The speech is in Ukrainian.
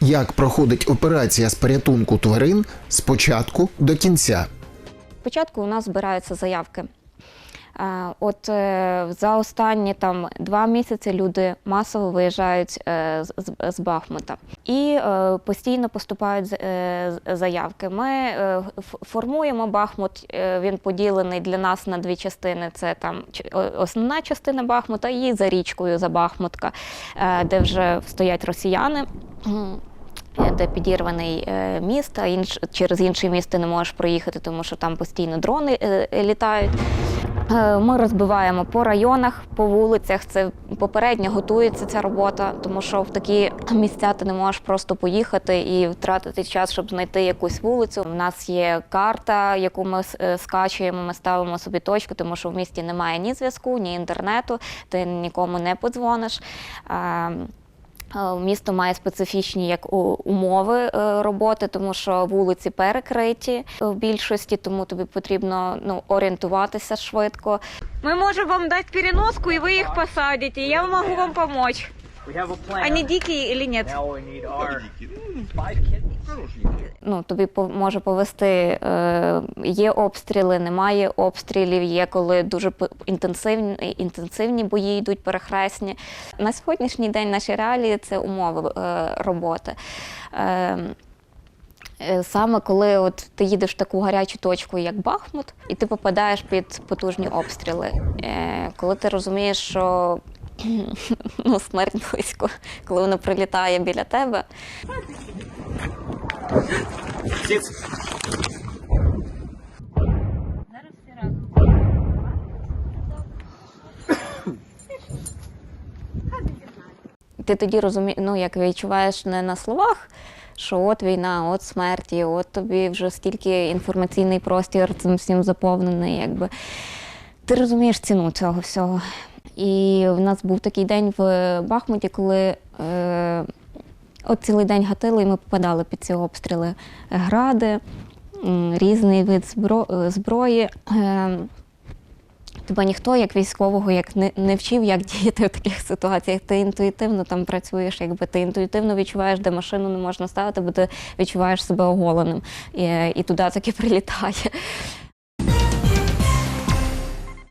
Як проходить операція з порятунку тварин з початку до кінця? Спочатку у нас збираються заявки. Е, От е, за останні там два місяці люди масово виїжджають е, з- Бахмута і постійно поступають заявки. Ми формуємо Бахмут. Він поділений для нас на дві частини. Це там основна частина Бахмута і за річкою за Бахмутка, де вже стоять росіяни. Де підірваний е, міст, а інш, через інший міст ти не можеш проїхати, тому що там постійно дрони е, літають. Е, Ми розбиваємо по районах, по вулицях. Це попередньо готується ця робота, тому що в такі місця ти не можеш просто поїхати і втратити час, щоб знайти якусь вулицю. У нас є карта, яку ми скачуємо. Ми ставимо собі точку, тому що в місті немає ні зв'язку, ні інтернету. Ти нікому не подзвониш. Е, Місто має специфічні як умови е, роботи, тому що вулиці перекриті е, в більшості, тому тобі потрібно ну, орієнтуватися швидко. Ми можемо вам дати переноску, і ви їх посадите. Я можу вам допомогти. We have a дикі чи ні? Now we need our five kittens. Ну, тобі по- може повести, е, є обстріли, немає обстрілів, є коли дуже інтенсивні, інтенсивні бої йдуть перехресні. На сьогоднішній день наші реалії це умови е, роботи. Е, Саме коли от ти їдеш в таку гарячу точку, як Бахмут, і ти попадаєш під потужні обстріли. Коли ти розумієш, що ну, смерть близько, коли вона прилітає біля тебе, ти тоді розумієш, ну як відчуваєш не на словах, що от війна, от смерті, от тобі вже стільки інформаційний простір цим всім заповнений, якби ти розумієш ціну цього всього. І в нас був такий день в Бахмуті, коли е, от цілий день гатили, і ми попадали під ці обстріли гради, різний вид е, зброї. Е, Тебе ніхто, як військового, як не, не вчив, як діяти в таких ситуаціях. Ти інтуїтивно там працюєш, якби ти інтуїтивно відчуваєш, де машину не можна ставити, бо ти відчуваєш себе оголеним. І, і туди таки прилітає.